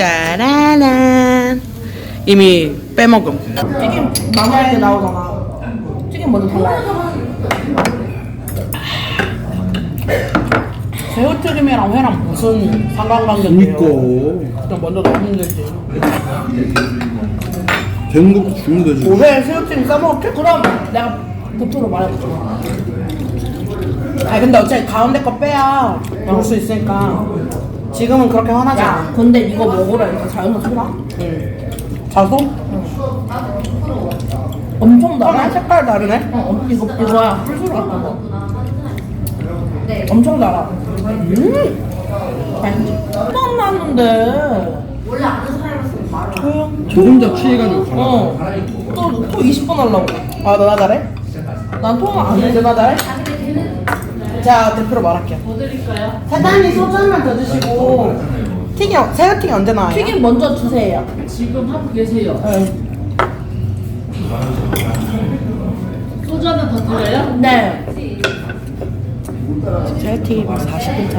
짜라란 이미 빼먹음 튀김 마무리할 때 나오잖아. 튀김 먼저 달라요. 새우튀김이랑 회랑 무슨 상관관계인데요? 그니까 그냥 먼저 넣으면 되지 것도 주면 되지 회 새우튀김 싸먹을게? 그럼 내가 보통으로 말해보자. 아니 근데 어차피 가운데 거 빼야 먹을 수 있으니까 지금은 그렇게 화나지 야, 않아 근데 이거 먹으라 이렇게 자연한 소라? 자소? 엄청 아, 달아. 색깔 다르네? 어, 엄- 이거 이거야 풀소리 같은 거. 엄청 달아. 음, 맛있지. 처음 나는데. 저 혼자 취해가지고 가라 어. 또, 또 20번 하려고. 아 너나 잘해? 난 통화 안 해. 누나 잘해? 자 대표로 말할게요 뭐 드릴까요? 사장님 소주 한만더 드시고 튀김 새우튀김 언제 나와요? 튀김 먼저 주세요. 지금 하고 계세요. 네. 소주 하나 더 드려요? 네. 새우튀김 40분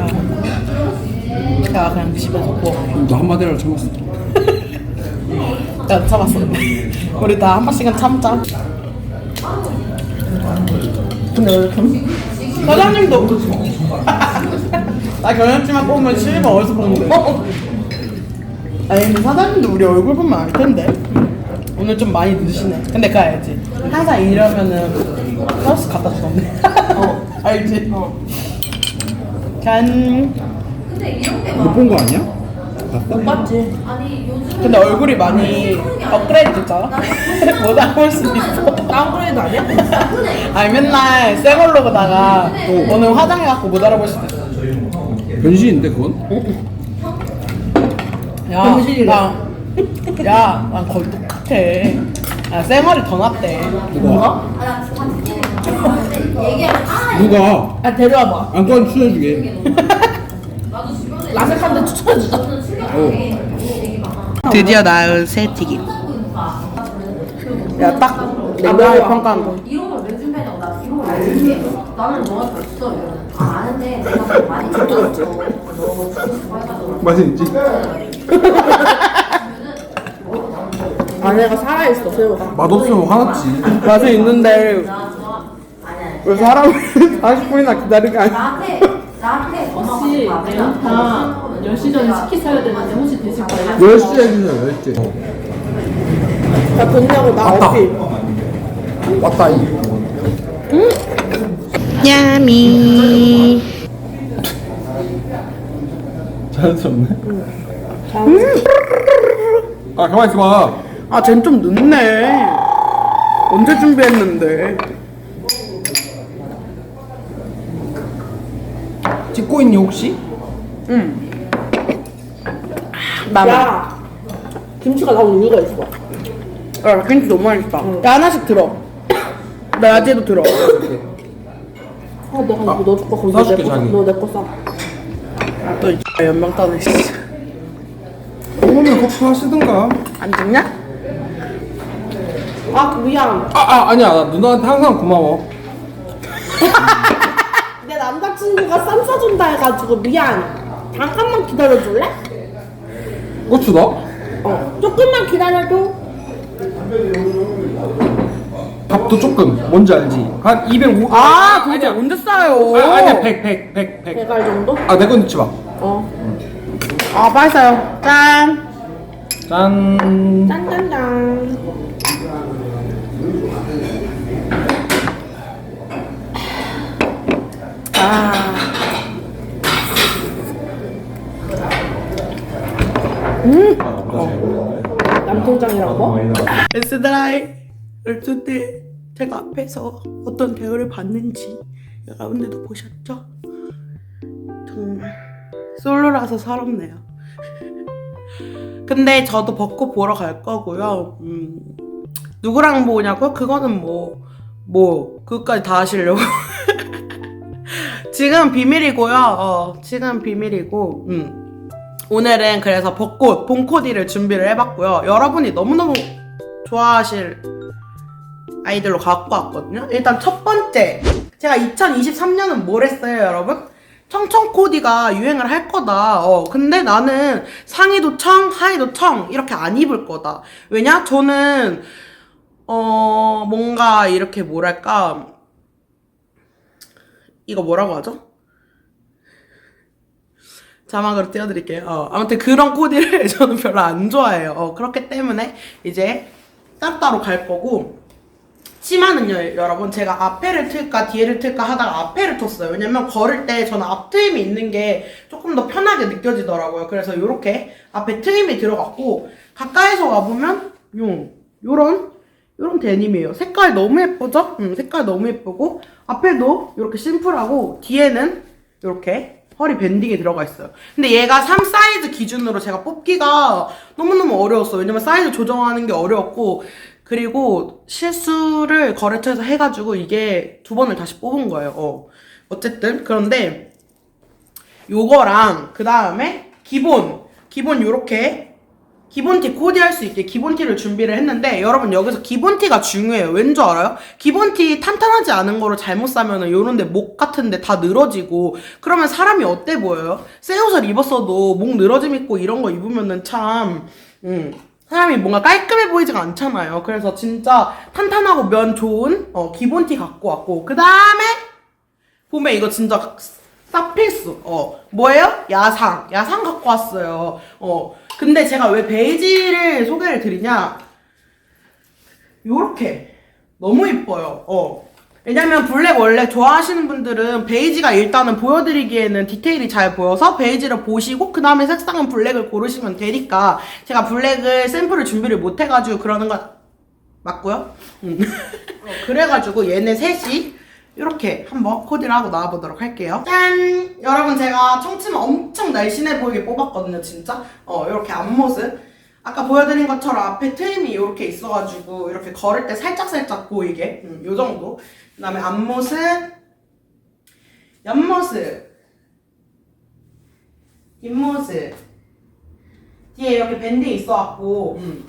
차야 그냥 집에서 구워 너 한마디로 참았어 야 참았어 우리 다 한 번씩은 참자 근데 왜 좀. 사장님도 나 경력치만 뽑으면 실버 어디서 뽑는데 어, 아니 근데 사장님도 우리 얼굴 보면 알 텐데 오늘 좀 많이 늦으시네 근데 알지? 항상 이러면은 서비스 갖다 주던데 어 알지? 어. 짠못본거 아니야? 봤어? 맞지? 근데 얼굴이 많이 업그레이드 됐잖아? 못 알아볼 수 있어 다운그레이드 아니야? 아니 맨날 새 걸로 보다가 오늘 화장해갖고 못 알아볼 수도 있어 변신인데 그건? 야, 변신이래. 나, 야, 난 거의 똑같아. 야, 쌩얼이 더 낫대. 누가? 누가? 아, 데려와봐. 안건 추천해주게 라섹한테 추천해주자. 어. 드디어 나은 새 튀김. 야, 딱 냉정하게 평가한 거. 이런 나 나는 아는데 내가 더 많이 들었지 맛은 있지? 아내가 살아있어, 새우가. 맛없으면 화났지 맛은 있는데 왜 사람을 40분이나 기다리게 하냐? 나한테 나한테 혹시 매운탕 10시 전에 치킨 사야 되는데 혹시 되실까요? 10시에 해주세요 10시 야, 돈냐고 나 왔다. 없이. 왔다 이 야미. 자연스럽네 아 가만히 있어봐 아, 쟨 좀 늦네. 언제 준비했는데? 찍고 있니 혹시? 나만. 야, 김치가 나온 이유가 있어. 야, 김치 너무 맛있다. 야, 하나씩 들어. 나 야채도 들어. 아, 내가 이거 넣어줄까? 그럼 사줄게, 너내 거, 자기. 너내 거 싸. 또 이 연명 떠네. 씨. 그러면 커피 하시든가 안 죽냐? 아, 그 미안. 아, 아 아니야 나 누나한테 항상 고마워 내 남자친구가 쌈 싸준다 해가지고 미안. 잠깐만 기다려줄래? 고추 넣어? 어. 조금만 기다려줘. 밥도 조금 뭔지 알지? 한 250. 아, 그게 언제 싸요? 아, 아니야 100 100 100 100. 배갈 정도? 아 내 건 넣지 마. 어. 아, 싸요. 짠. 짠. 짠짠짠. 아. 남통장이랑 뭐? 에스드라이 를 쓸때 제가 앞에서 어떤 대우를 받는지 여러분들도 보셨죠? 정말 솔로라서 서럽네요. 근데 저도 벚꽃 보러 갈 거고요. 음, 누구랑 보냐고요? 그거는 뭐, 뭐, 그것까지 다 하시려고. 지금 비밀이고요. 어, 지금 비밀이고, 음. 오늘은 그래서 벚꽃, 봄코디를 준비를 해봤고요. 여러분이 너무너무 좋아하실 아이들로 갖고 왔거든요. 일단 첫 번째. 제가 2023년은 뭘 했어요, 여러분? 청청 코디가 유행을 할 거다. 어, 근데 나는 상의도 청, 하의도 청 이렇게 안 입을 거다. 왜냐? 저는 어 뭔가 이렇게 뭐랄까 이거 뭐라고 하죠? 자막으로 띄워드릴게요. 어, 아무튼 그런 코디를 저는 별로 안 좋아해요. 어, 그렇기 때문에 이제 따로따로 갈 거고 치마는요, 여러분, 제가 앞에를 틀까 뒤에를 틀까 하다가 앞에를 텄어요. 왜냐면 걸을 때 저는 앞 트임이 있는 게 조금 더 편하게 느껴지더라고요. 그래서 이렇게 앞에 트임이 들어갔고, 가까이서 와보면, 요, 요런, 요런 데님이에요. 색깔 너무 예쁘죠? 음, 색깔 너무 예쁘고, 앞에도 이렇게 심플하고, 뒤에는 이렇게 허리 밴딩이 들어가 있어요. 근데 얘가 3 사이즈 기준으로 제가 뽑기가 너무너무 어려웠어요. 왜냐면 사이즈 조정하는 게 어려웠고, 그리고 실수를 거래처에서 해가지고 이게 두 번을 다시 뽑은 거예요. 어. 어쨌든 그런데 요거랑 그 다음에 기본 기본 요렇게 기본 티 코디할 수 있게 기본 티를 준비를 했는데 여러분 여기서 기본 티가 중요해요. 왠 줄 알아요? 기본 티 탄탄하지 않은 거를 잘못 사면은 요런데 목 같은데 다 늘어지고 그러면 사람이 어때 보여요? 새 옷을 입었어도 목 늘어짐 있고 이런 거 입으면은 참 음, 사람이 뭔가 깔끔해 보이지가 않잖아요. 그래서 진짜 탄탄하고 면 좋은 어, 기본 티 갖고 왔고 그 다음에 봄에 이거 진짜 쌉필수. 어, 뭐예요? 야상. 야상 갖고 왔어요. 어, 근데 제가 왜 베이지를 소개를 드리냐? 요렇게. 너무 이뻐요. 어. 왜냐면 블랙 원래 좋아하시는 분들은 베이지가 일단은 보여드리기에는 디테일이 잘 보여서 베이지를 보시고 그 다음에 색상은 블랙을 고르시면 되니까 제가 블랙을 샘플을 준비를 못 해가지고 그러는 거 맞고요. 음. 어, 그래가지고 얘네 셋이 이렇게 한번 코디를 하고 나와보도록 할게요. 짠! 여러분 제가 청치마 엄청 날씬해 보이게 뽑았거든요, 진짜. 어, 이렇게 앞모습. 아까 보여드린 것처럼 앞에 트임이 이렇게 있어가지고 이렇게 걸을 때 살짝살짝 보이게 음, 요 정도. 그 다음에 앞모습, 옆모습, 뒷모습. 뒤에 이렇게 밴딩 있어갖고 음,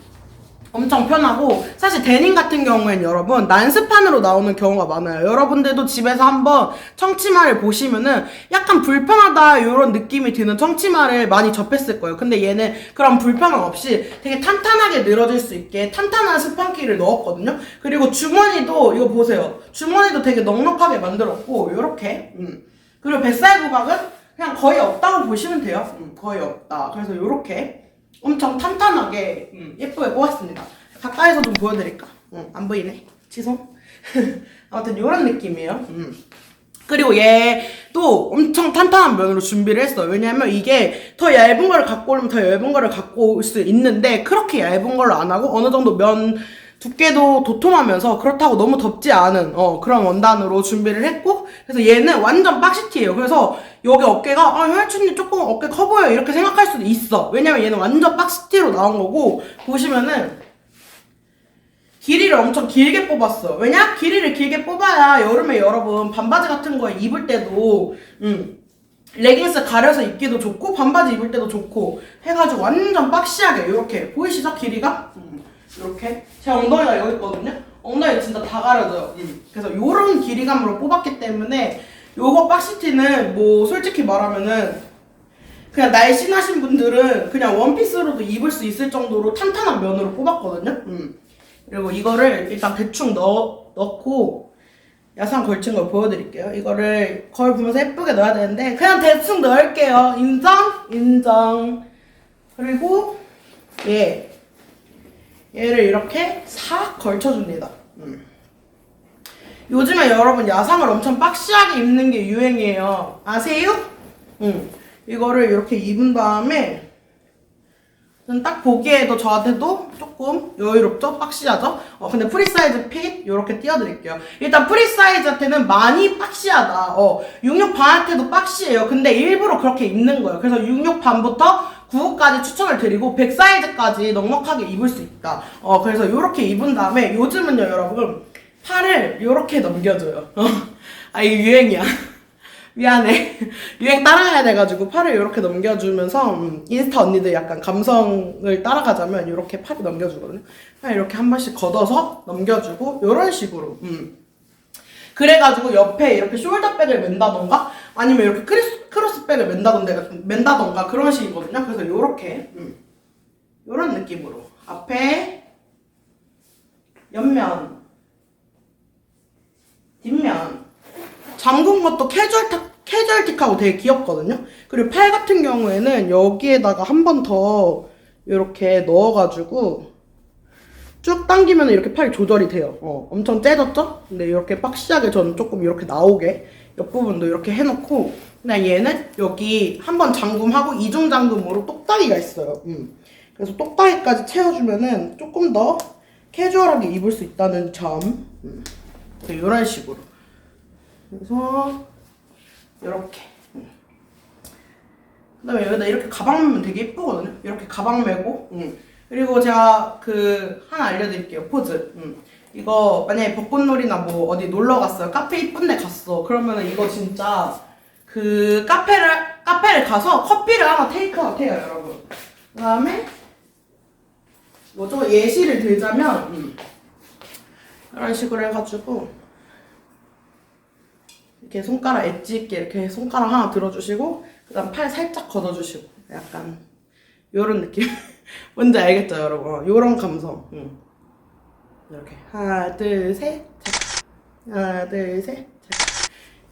엄청 편하고 사실 데님 같은 경우에는 여러분 난스판으로 나오는 경우가 많아요. 여러분들도 집에서 한번 청치마를 보시면은 약간 불편하다 이런 느낌이 드는 청치마를 많이 접했을 거예요. 근데 얘는 그런 불편함 없이 되게 탄탄하게 늘어질 수 있게 탄탄한 스판키를 넣었거든요. 그리고 주머니도 이거 보세요. 주머니도 되게 넉넉하게 만들었고 이렇게 음. 그리고 뱃살 부각은 그냥 거의 없다고 보시면 돼요. 음, 거의 없다. 그래서 이렇게 엄청 탄탄하게 음, 예쁘게 뽑았습니다. 가까이서 좀 보여드릴까? 음, 안 보이네. 죄송. 아무튼 이런 느낌이에요. 음. 그리고 얘도 엄청 탄탄한 면으로 준비를 했어요. 왜냐면 이게 더 얇은 거를 갖고 오면 더 얇은 거를 갖고 올 수 있는데 그렇게 얇은 걸로 안 하고 어느 정도 면 두께도 도톰하면서 그렇다고 너무 덥지 않은 어, 그런 원단으로 준비를 했고 그래서 얘는 완전 박시티예요. 그래서 여기 어깨가 아 혈춘이 조금 어깨 커 보여 이렇게 생각할 수도 있어. 왜냐면 얘는 완전 박시티로 나온 거고 보시면은 길이를 엄청 길게 뽑았어. 왜냐? 길이를 길게 뽑아야 여름에 여러분 반바지 같은 거에 입을 때도 음, 레깅스 가려서 입기도 좋고 반바지 입을 때도 좋고 해가지고 완전 박시하게 이렇게 보이시죠? 길이가? 음, 이렇게 제 엉덩이가 여기 있거든요. 엉덩이 진짜 다 가려져요. 음. 그래서 이런 길이감으로 뽑았기 때문에 요거 박시티는 뭐 솔직히 말하면은 그냥 날씬하신 분들은 그냥 원피스로도 입을 수 있을 정도로 탄탄한 면으로 뽑았거든요. 음. 그리고 이거를 일단 대충 넣, 넣고 야상 걸친 걸 보여드릴게요. 이거를 거울 보면서 예쁘게 넣어야 되는데 그냥 대충 넣을게요. 인정? 인정. 그리고 얘 얘를 이렇게 싹 걸쳐줍니다. 음. 요즘에 여러분 야상을 엄청 박시하게 입는 게 유행이에요. 아세요? 응. 이거를 이렇게 입은 다음에 딱 보기에도 저한테도 조금 여유롭죠? 박시하죠? 어, 근데 프리사이즈 핏 이렇게 띄워드릴게요. 일단 프리사이즈한테는 많이 박시하다. 어, 66 반한테도 박시해요. 근데 일부러 그렇게 입는 거예요. 그래서 66 반부터 99까지 추천을 드리고 100 사이즈까지 넉넉하게 입을 수 있다. 어, 그래서 이렇게 입은 다음에 요즘은요, 여러분 팔을 이렇게 넘겨줘요. 어. 아, 이게 유행이야. 미안해. 유행 따라가야 돼가지고 팔을 이렇게 넘겨주면서 음, 인스타 언니들 약간 감성을 따라가자면 이렇게 팔을 넘겨주거든요. 팔 이렇게 한 번씩 걷어서 넘겨주고 이런 식으로. 음. 그래가지고 옆에 이렇게 숄더백을 맨다던가 아니면 이렇게 크리스, 크로스백을 맨다던가, 맨다던가 그런 식이거든요. 그래서 요렇게 음. 요런 느낌으로 앞에 옆면 뒷면 잠근 것도 캐주얼 탁 캐주얼틱하고 되게 귀엽거든요. 그리고 팔 같은 경우에는 여기에다가 한 번 더 이렇게 넣어가지고 쭉 당기면 이렇게 팔이 조절이 돼요. 어, 엄청 째졌죠? 근데 이렇게 박시하게 저는 조금 이렇게 나오게 옆부분도 이렇게 해놓고 그냥 얘는 여기 한번 잠금하고 이중 잠금으로 똑딱이가 있어요. 음. 그래서 똑딱이까지 채워주면은 조금 더 캐주얼하게 입을 수 있다는 점. 음. 이런 식으로. 그래서 이렇게. 그다음에 여기다 이렇게 가방 메면 되게 예쁘거든요. 이렇게 가방 메고. 음. 그리고 제가 그 하나 알려드릴게요. 포즈. 음. 이거 만약에 벚꽃놀이나 뭐 어디 놀러 갔어요. 카페 이쁜데 갔어. 그러면은 이거 진짜 그 카페를 카페를 가서 커피를 하나 테이크아웃 해요, 여러분. 그다음에 뭐죠? 예시를 들자면 음. 이런 식으로 해가지고 이렇게 손가락 엣지 있게 이렇게 손가락 하나 들어주시고 그다음 팔 살짝 걷어주시고 약간 요런 느낌 뭔지 알겠죠 여러분? 어, 요런 감성. 응. 이렇게. 하나 둘셋 하나 둘셋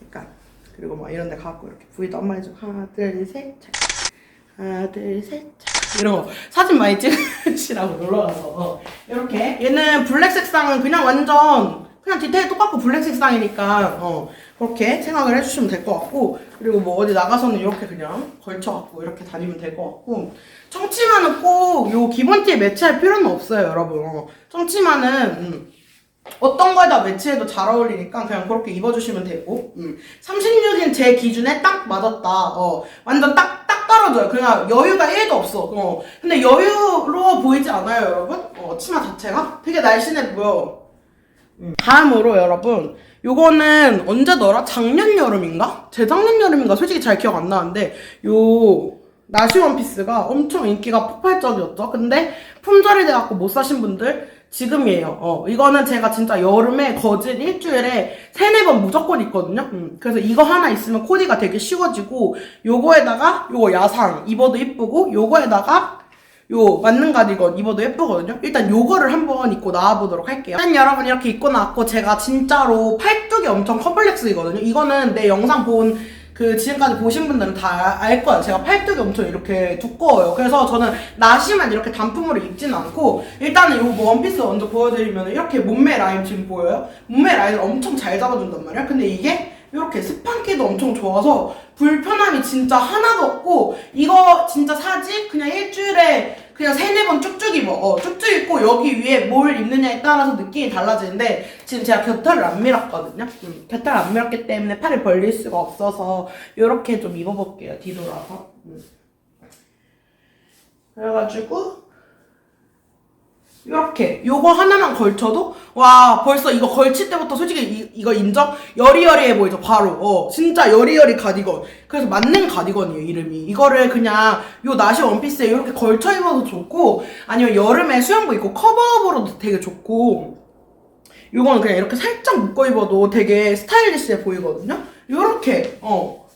약간. 그리고 막 이런 데 가고 이렇게 V도 한 번 해주고 하나 둘셋 하나 둘셋 이런 거. 사진 많이 찍으시라고 놀러 가서. 어. 이렇게. 얘는 블랙 색상은 그냥 완전 그냥 디테일 똑같고 블랙 색상이니까 어 그렇게 생각을 해주시면 될 것 같고 그리고 뭐 어디 나가서는 이렇게 그냥 걸쳐갖고 이렇게 다니면 될 것 같고 청치마는 꼭 요 기본티에 매치할 필요는 없어요 여러분 어. 청치마는 음, 어떤 거에다 매치해도 잘 어울리니까 그냥 그렇게 입어주시면 되고 음. 36인 제 기준에 딱 맞았다 어 완전 딱 딱 떨어져요 그냥 여유가 1도 없어 어 근데 여유로워 보이지 않아요 여러분 어 치마 자체가 되게 날씬해 보여 음. 다음으로 여러분 요거는 언제더라 작년 여름인가 재작년 여름인가 솔직히 잘 기억 안 나는데 요 나시 원피스가 엄청 인기가 폭발적이었죠 근데 품절이 돼갖고 못 사신 분들 지금이에요. 어, 이거는 제가 진짜 여름에 거진 일주일에 세네 번 무조건 입거든요. 음, 그래서 이거 하나 있으면 코디가 되게 쉬워지고, 요거에다가 요거 야상 입어도 이쁘고, 요거에다가 요 맞는 가디건 입어도 예쁘거든요. 일단 요거를 한번 입고 나와보도록 할게요. 일단 여러분 이렇게 입고 나왔고, 제가 진짜로 팔뚝이 엄청 컴플렉스이거든요. 이거는 내 영상 본 그 지금까지 보신 분들은 다 알 거예요. 제가 팔뚝이 엄청 이렇게 두꺼워요. 그래서 저는 나시만 이렇게 단품으로 입진 않고 일단은 요 뭐 원피스 먼저 보여드리면 이렇게 몸매 라인 지금 보여요? 몸매 라인을 엄청 잘 잡아준단 말이야. 근데 이게 이렇게 스판기도 엄청 좋아서 불편함이 진짜 하나도 없고 이거 진짜 사지? 그냥 일주일에 그냥 세네 번 쭉쭉 입어. 어, 쭉쭉 입고 여기 위에 뭘 입느냐에 따라서 느낌이 달라지는데 지금 제가 곁털을 안 밀었거든요. 음, 곁털 안 밀었기 때문에 팔을 벌릴 수가 없어서 이렇게 좀 입어볼게요 뒤돌아서. 음. 그래가지고 이렇게 요거 하나만 걸쳐도 와 벌써 이거 걸칠 때부터 솔직히 이, 이거 인정? 여리여리해 보이죠 바로. 어 진짜 여리여리 가디건. 그래서 맞는 가디건이에요 이름이. 이거를 그냥 요 나시 원피스에 이렇게 걸쳐 입어도 좋고 아니면 여름에 수영복 입고 커버업으로도 되게 좋고 요거는 그냥 이렇게 살짝 묶어 입어도 되게 스타일리시해 보이거든요? 요렇게 어.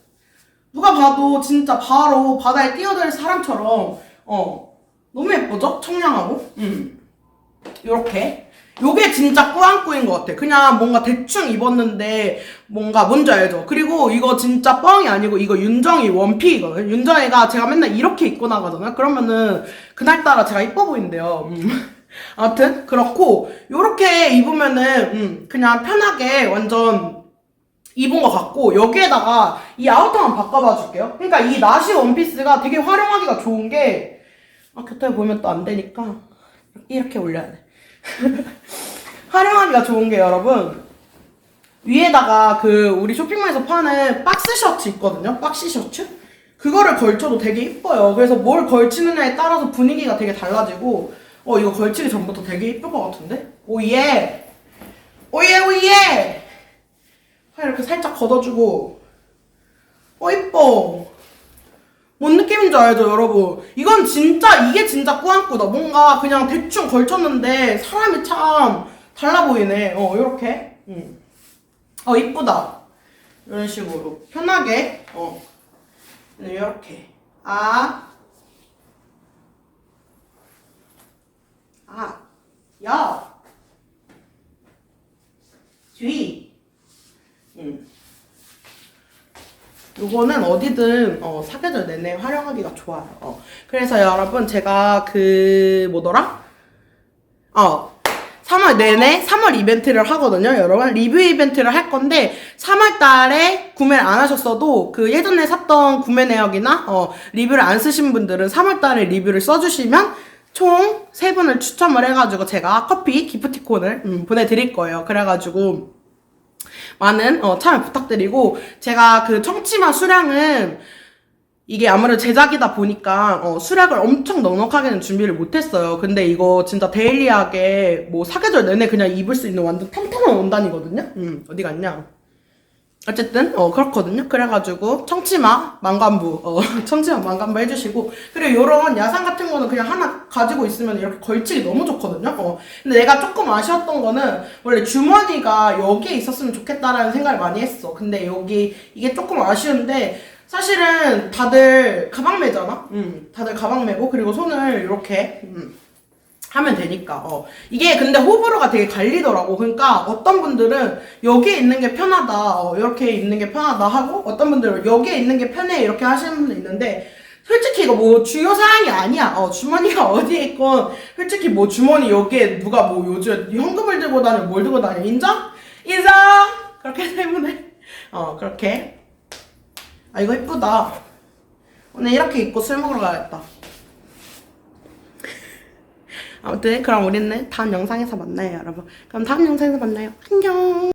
누가 봐도 진짜 바로 바다에 뛰어들 사람처럼 어. 너무 예쁘죠? 청량하고? 음. 요렇게? 요게 진짜 꾸안꾸인 것 같아. 그냥 뭔가 대충 입었는데 뭔가 뭔지 알죠? 그리고 이거 진짜 뻥이 아니고 이거 윤정이 원피거든요 윤정이가 제가 맨날 이렇게 입고 나가잖아요 그러면은 그날따라 제가 이뻐 보인대요. 음. 아무튼 그렇고 요렇게 입으면은 음, 그냥 편하게 완전 입은 것 같고 여기에다가 이 아우터만 바꿔봐 줄게요. 그러니까 이 나시 원피스가 되게 활용하기가 좋은 게 아, 곁에 보면 또 안 되니까 이렇게 올려야 돼. 활용하기가 좋은 게 여러분 위에다가 그 우리 쇼핑몰에서 파는 박스 셔츠 있거든요. 박시 셔츠. 그거를 걸쳐도 되게 이뻐요. 그래서 뭘 걸치느냐에 따라서 분위기가 되게 달라지고 어 이거 걸치기 전부터 되게 이쁠 것 같은데? 오예! 오예 오예! 팔 이렇게 살짝 걷어주고 어 이뻐 뭔 느낌인지 알죠, 여러분? 이건 진짜, 이게 진짜 꾸안꾸다. 뭔가 그냥 대충 걸쳤는데 사람이 참 달라 보이네. 어, 요렇게. 음. 어 이쁘다 이런 식으로 편하게 어 이렇게 아 아, 야, 뒤, 음. 요거는 어디든 어, 사계절 내내 활용하기가 좋아요. 어. 그래서 여러분 제가 그 뭐더라? 어. 3월 내내 3월 이벤트를 하거든요, 여러분. 리뷰 이벤트를 할 건데 3월 달에 구매를 안 하셨어도 그 예전에 샀던 구매 내역이나 어, 리뷰를 안 쓰신 분들은 3월 달에 리뷰를 써 주시면 총 3분을 추첨을 해 가지고 제가 커피 기프티콘을 음, 보내 드릴 거예요. 그래 가지고 많은 어, 참여 부탁드리고 제가 그 청치마 수량은 이게 아무래도 제작이다 보니까 어, 수량을 엄청 넉넉하게는 준비를 못했어요. 근데 이거 진짜 데일리하게 뭐 사계절 내내 그냥 입을 수 있는 완전 평평한 원단이거든요. 음 어디 갔냐? 어쨌든 어 그렇거든요. 그래가지고 청치마 망간부 어 청치마 망간부 해주시고 그리고 요런 야상 같은 거는 그냥 하나 가지고 있으면 이렇게 걸치기 너무 좋거든요. 어 근데 내가 조금 아쉬웠던 거는 원래 주머니가 여기에 있었으면 좋겠다라는 생각을 많이 했어. 근데 여기 이게 조금 아쉬운데 사실은 다들 가방 매잖아. 음 다들 가방 매고 그리고 손을 이렇게 음. 하면 되니까. 어. 이게 근데 호불호가 되게 갈리더라고. 그러니까 어떤 분들은 여기에 있는 게 편하다 어, 이렇게 있는 게 편하다 하고 어떤 분들은 여기에 있는 게 편해 이렇게 하시는 분도 있는데 솔직히 이거 뭐 주요 사항이 아니야. 어 주머니가 어디에 있건 솔직히 뭐 주머니 여기에 누가 뭐 요즘 현금을 들고 다녀 뭘 들고 다녀. 인정? 인정 그렇기 때문에. 어 그렇게. 아 이거 예쁘다. 오늘 이렇게 입고 술 먹으러 가야겠다 아무튼 그럼 우리는 다음 영상에서 만나요 여러분. 그럼 다음 영상에서 만나요. 안녕